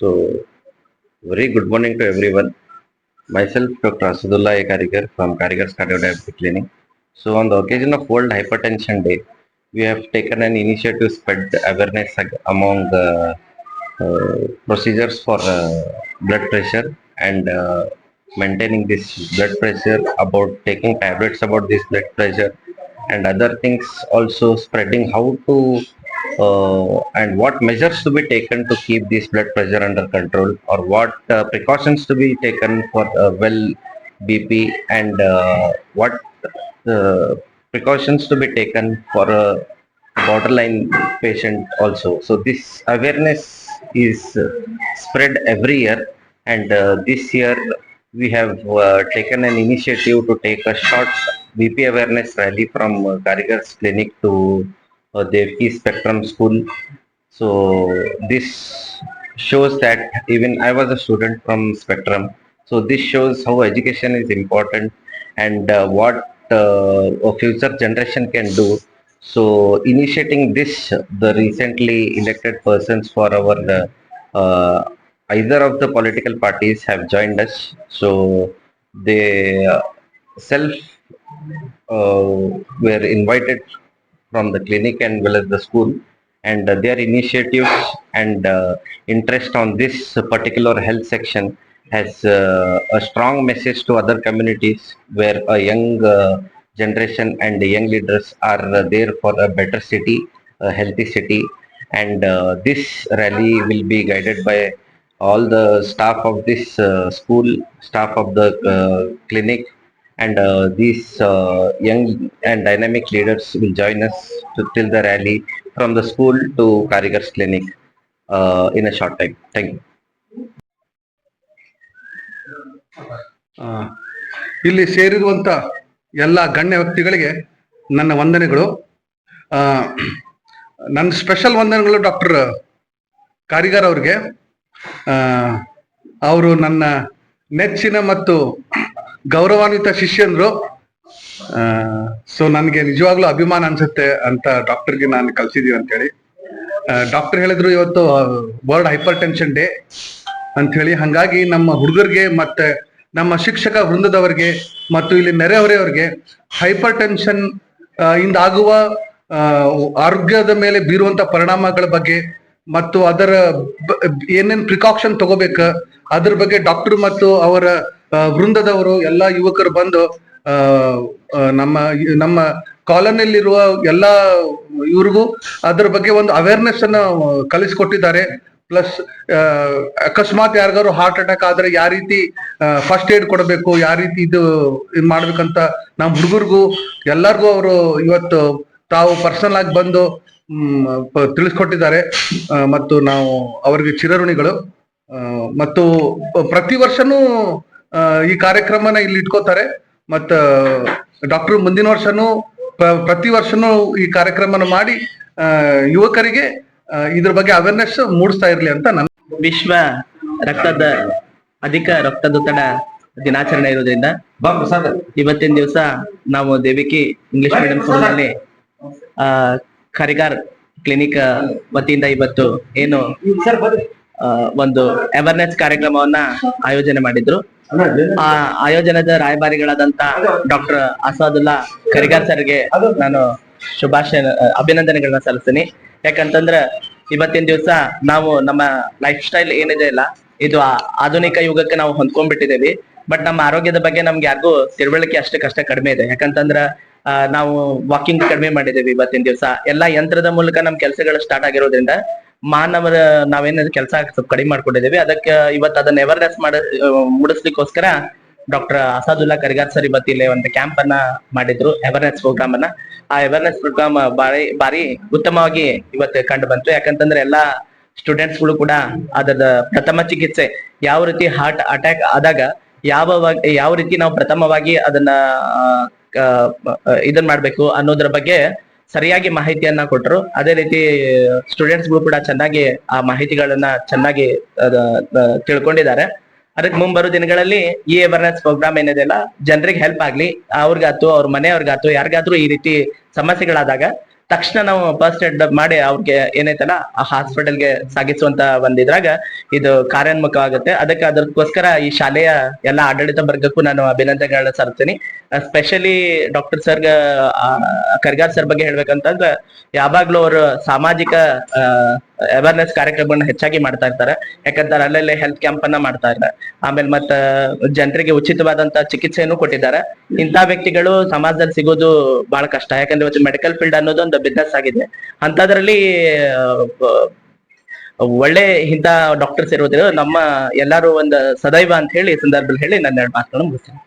So, very good morning to everyone. Myself, Dr. Asadullah A. Karigar from Karigar's Cardiodiabetic Clinic. So, on the occasion of World Hypertension Day, we have taken an initiative to spread awareness among the uh, procedures for uh, blood pressure and uh, maintaining this blood pressure, about taking tablets about this blood pressure, and other things also spreading how to uh, and what measures to be taken to keep this blood pressure under control? Or what uh, precautions to be taken for uh, well bp and uh, what uh, precautions to be taken for a borderline patient also? So this awareness is uh, spread every year. And uh, this year we have uh, taken an initiative to take a short bp awareness rally from uh, Karigar's clinic to uh, Devki Spectrum School. So this shows that even I was a student from Spectrum. So this shows how education is important and uh, what uh, a future generation can do. So initiating this, the recently elected persons for our uh, uh, either of the political parties have joined us. So they uh, self uh, were invited from the clinic and well as the school. And uh, their initiatives and uh, interest on this particular health section has uh, a strong message to other communities where a young generation and young leaders are there for a better city a healthy city. And uh, this rally will be guided by all the staff of this uh, school staff of the uh, clinic and uh, these uh, young and dynamic leaders will join us to till the rally from the school to Karigar's clinic uh, in a short time. Thank you. ಇಲ್ಲಿ ಸೇರಿರುವಂತ ಎಲ್ಲ ಗಣ್ಯ ವ್ಯಕ್ತಿಗಳಿಗೆ ನನ್ನ ವಂದನೆಗಳು ನನ್ನ special ವಂದನೆಗಳು doctor ಕಾರಿಗಾರ್ ಅವ್ರಿಗೆ ಅವರು ನನ್ನ ನೆಚ್ಚಿನ ಮತ್ತು ಗೌರವಾನ್ವಿತ ಶಿಷ್ಯಂದ್ರು. ಸೊ ನನಗೆ ನಿಜವಾಗ್ಲೂ ಅಭಿಮಾನ ಅನ್ಸುತ್ತೆ ಅಂತ ಡಾಕ್ಟರ್ಗೆ ನಾನು ಕಲ್ಸಿದೀವಿ ಅಂತೇಳಿ. ಡಾಕ್ಟರ್ ಹೇಳಿದ್ರು ಇವತ್ತು ವರ್ಲ್ಡ್ ಹೈಪರ್ ಟೆನ್ಷನ್ ಡೇ ಅಂತ ಹೇಳಿ ಹಂಗಾಗಿ ನಮ್ಮ ಹುಡುಗರಿಗೆ ಮತ್ತೆ ನಮ್ಮ ಶಿಕ್ಷಕ ವೃಂದದವರಿಗೆ ಮತ್ತು ಇಲ್ಲಿ ನೆರೆಹೊರೆಯವರಿಗೆ ಹೈಪರ್ ಟೆನ್ಷನ್ ಇಂದ ಆಗುವ ಆರೋಗ್ಯದ ಮೇಲೆ ಬೀರುವಂತ ಪರಿಣಾಮಗಳ ಬಗ್ಗೆ ಮತ್ತು ಅದರ ಏನೇನ್ ಪ್ರಿಕಾಕ್ಷನ್ ತಗೋಬೇಕು, ಅದ್ರ ಬಗ್ಗೆ ಡಾಕ್ಟರ್ ಮತ್ತು ಅವರ ವೃಂದದವರು ಎಲ್ಲಾ ಯುವಕರು ಬಂದು ನಮ್ಮ ನಮ್ಮ ಕಾಲೋನಿಯಲ್ಲಿರುವ ಎಲ್ಲ ಇವ್ರಿಗೂ ಅದ್ರ ಬಗ್ಗೆ ಒಂದು ಅವೇರ್ನೆಸ್ ಅನ್ನ ಕಲಿಸ್ಕೊಟ್ಟಿದ್ದಾರೆ. ಪ್ಲಸ್ ಅಕಸ್ಮಾತ್ ಯಾರಿಗಾರು ಹಾರ್ಟ್ ಅಟ್ಯಾಕ್ ಆದ್ರೆ ಯಾವ ರೀತಿ ಫಸ್ಟ್ ಏಡ್ ಕೊಡಬೇಕು, ಯಾವ ರೀತಿ ಇದು ಇದು ಮಾಡ್ಬೇಕಂತ ನಮ್ಮ ಹುಡುಗರಿಗೂ ಎಲ್ಲರಿಗೂ ಅವರು ಇವತ್ತು ತಾವು ಪರ್ಸನಲ್ ಆಗಿ ಬಂದು ತಿಳಿಸ್ಕೊಟ್ಟಿದ್ದಾರೆ. ಮತ್ತು ನಾವು ಅವರಿಗೆ ಚಿರಋಣಿಗಳು ಮತ್ತು ಪ್ರತಿ ವರ್ಷನೂ ಈ ಕಾರ್ಯಕ್ರಮನ ಇಲ್ಲಿ ಇಟ್ಕೋತಾರೆ. ಮತ್ತ ಡಾಕ್ಟರ್ ಮುಂದಿನ ವರ್ಷನೂ ಪ್ರತಿ ವರ್ಷನೂ ಈ ಕಾರ್ಯಕ್ರಮನ ಮಾಡಿ ಆ, ಯುವಕರಿಗೆ ಇದ್ರ ಬಗ್ಗೆ ಅವೇರ್ನೆಸ್ ಮೂಡಿಸ್ತಾ ಇರ್ಲಿ ಅಂತ ನನ್ನ ವಿಶ್ವ ರಕ್ತದ ಅಧಿಕ ರಕ್ತದೊತ್ತಡ ದಿನಾಚರಣೆ ಇರೋದ್ರಿಂದ ಇವತ್ತಿನ ದಿವಸ ನಾವು ದೇವಿಕಿ ಇಂಗ್ಲಿಷ್ ಮೀಡಿಯಂ ಸ್ಕೂಲ್ನಲ್ಲಿ ಆ ಕರಿಗಾರ್ ಕ್ಲಿನಿಕ್ ವತಿಯಿಂದ ಇವತ್ತು ಏನು ಒಂದು ಅವೇರ್ನೆಸ್ ಕಾರ್ಯಕ್ರಮವನ್ನ ಆಯೋಜನೆ ಮಾಡಿದ್ರು. ಆಯೋಜನದ ರಾಯಭಾರಿಗಳಾದಂತ ಡಾಕ್ಟರ್ ಅಸಾದುಲ್ಲಾ ಕರಿಗಾರ್ ಸರ್ಗೆ ನಾನು ಶುಭಾಶಯ ಅಭಿನಂದನೆಗಳನ್ನ ಸಲ್ಲಿಸ್ತೀನಿ. ಯಾಕಂತಂದ್ರ ಇವತ್ತಿನ ದಿವಸ ನಾವು ನಮ್ಮ ಲೈಫ್ ಸ್ಟೈಲ್ ಏನಿದೆ ಇಲ್ಲ ಇದು ಆ- ಆಧುನಿಕ ಯುಗಕ್ಕೆ ನಾವು ಹೊಂದ್ಕೊಂಡ್ಬಿಟ್ಟಿದ್ದೇವೆ. ಬಟ್ ನಮ್ಮ ಆರೋಗ್ಯದ ಬಗ್ಗೆ ನಮ್ಗೆ ಯಾರಿಗೂ ತಿಳುವಳಿಕೆ ಕಷ್ಟ ಕಡಿಮೆ ಇದೆ. ಯಾಕಂತಂದ್ರ ನಾವು ವಾಕಿಂಗ್ ಕಡಿಮೆ ಮಾಡಿದೇವಿ ಇವತ್ತಿನ ದಿವಸ. ಎಲ್ಲಾ ಯಂತ್ರದ ಮೂಲಕ ನಮ್ ಕೆಲಸಗಳು ಸ್ಟಾರ್ಟ್ ಆಗಿರೋದ್ರಿಂದ ಮಾನವರ ನಾವೇನಾದ್ರು ಕೆಲಸ ಸ್ವಲ್ಪ ಕಡಿಮೆ ಮಾಡ್ಕೊಂಡಿದ್ದೀವಿ. ಅದಕ್ಕೆ ಇವತ್ತು ಅದನ್ನ ಎವರ್ನೆಸ್ ಮಾಡ ಮೂಡಿಸ್ಲಿಕ್ಕೋಸ್ಕರ ಡಾಕ್ಟರ್ ಅಸಾದುಲ್ಲಾ ಕರಿಗಾರ್ ಸರ್ ಇವತ್ತು ಇಲ್ಲಿ ಒಂದು ಕ್ಯಾಂಪ್ ಅನ್ನ ಮಾಡಿದ್ರು ಅವೇರ್ನೆಸ್ ಪ್ರೋಗ್ರಾಮ್ ಅನ್ನ. ಆ ಅವೇರ್ನೆಸ್ ಪ್ರೋಗ್ರಾಮ್ ಬಾರಿ ಬಾರಿ ಉತ್ತಮವಾಗಿ ಇವತ್ತು ಕಂಡು ಬಂತು. ಯಾಕಂತಂದ್ರೆ ಎಲ್ಲಾ ಸ್ಟೂಡೆಂಟ್ಸ್ಗಳು ಕೂಡ ಅದರ ಪ್ರಥಮ ಚಿಕಿತ್ಸೆ. ಯಾವ ರೀತಿ ಹಾರ್ಟ್ ಅಟ್ಯಾಕ್ ಆದಾಗ ಯಾವ ಯಾವ ರೀತಿ ನಾವು ಪ್ರಥಮವಾಗಿ ಅದನ್ನ ಇದನ್ ಮಾಡ್ಬೇಕು ಅನ್ನೋದ್ರ ಬಗ್ಗೆ ಸರಿಯಾಗಿ ಮಾಹಿತಿಯನ್ನ ಕೊಟ್ರು. ಅದೇ ರೀತಿ ಸ್ಟೂಡೆಂಟ್ಸ್ಗಳು ಕೂಡ ಚೆನ್ನಾಗಿ ಆ ಮಾಹಿತಿಗಳನ್ನ ಚೆನ್ನಾಗಿ ತಿಳ್ಕೊಂಡಿದ್ದಾರೆ. ಅದಕ್ಕೆ ಮುಂಬರೋ ದಿನಗಳಲ್ಲಿ ಈ ಅವೇರ್ನೆಸ್ ಪ್ರೋಗ್ರಾಮ್ ಏನಿದೆ ಅಲ್ಲ ಜನರಿಗೆ ಹೆಲ್ಪ್ ಆಗ್ಲಿ ಅವ್ರಿಗಾತು ಅವ್ರ ಮನೆಯವ್ರಿಗಾತು ಯಾರಿಗಾದ್ರೂ ಈ ರೀತಿ ಸಮಸ್ಯೆಗಳಾದಾಗ ತಕ್ಷಣ ನಾವು ಫಸ್ಟ್ ಏಡ್ ಮಾಡಿ ಅವ್ರಿಗೆ ಏನೈತಲ್ಲ, ಆ ಹಾಸ್ಪಿಟಲ್ಗೆ ಸಾಗಿಸುವಂತ ಒಂದಿದ್ರಾಗ ಇದು ಕಾರ್ಯೋನ್ಮುಖ ಆಗುತ್ತೆ ಅದಕ್ಕೆ ಅದಕ್ಕೋಸ್ಕರ ಈ ಶಾಲೆಯ ಎಲ್ಲಾ ಆಡಳಿತ ವರ್ಗಕ್ಕೂ ನಾನು ಅಭಿನಂದನೆಗಳನ್ನ ಸಾರ್ತೀನಿ specially doctor sir Kargar sir ಬಗ್ಗೆ ಹೇಳ್ಬೇಕಂತಂದ್ರೆ, ಯಾವಾಗ್ಲೂ ಅವರು ಸಾಮಾಜಿಕ ಅವೇರ್ನೆಸ್ ಕಾರ್ಯಕ್ರಮಗಳನ್ನ ಹೆಚ್ಚಾಗಿ ಮಾಡ್ತಾ ಇರ್ತಾರೆ. ಯಾಕಂದ್ರೆ ಅಲ್ಲಲ್ಲೇ ಹೆಲ್ತ್ ಕ್ಯಾಂಪ್ ಅನ್ನ ಮಾಡ್ತಾ ಇದ್ದಾರೆ. ಆಮೇಲೆ ಮತ್ತ ಜನರಿಗೆ ಉಚಿತವಾದಂತ ಚಿಕಿತ್ಸೆಯನ್ನು ಕೊಟ್ಟಿದ್ದಾರೆ. ಇಂತ ವ್ಯಕ್ತಿಗಳು ಸಮಾಜದಲ್ಲಿ ಸಿಗೋದು ಬಹಳ ಕಷ್ಟ. ಯಾಕಂದ್ರೆ ಇವತ್ತು ಮೆಡಿಕಲ್ ಫೀಲ್ಡ್ ಅನ್ನೋದು ಒಂದು ಬಿಸ್ನೆಸ್ ಆಗಿದೆ. ಅಂತದ್ರಲ್ಲಿ ಒಳ್ಳೆ ಇಂತ ಡಾಕ್ಟರ್ಸ್ ಇರೋದ್ರಿಂದ ನಮ್ಮ ಎಲ್ಲಾರು ಒಂದು ಸದೈವ ಅಂತ ಹೇಳಿ ಸಂದರ್ಭದಲ್ಲಿ ಹೇಳಿ ನನ್ನ ಎರಡು ಮಾತುಗಳನ್ನು ಮುಗಿಸ್ತೀನಿ.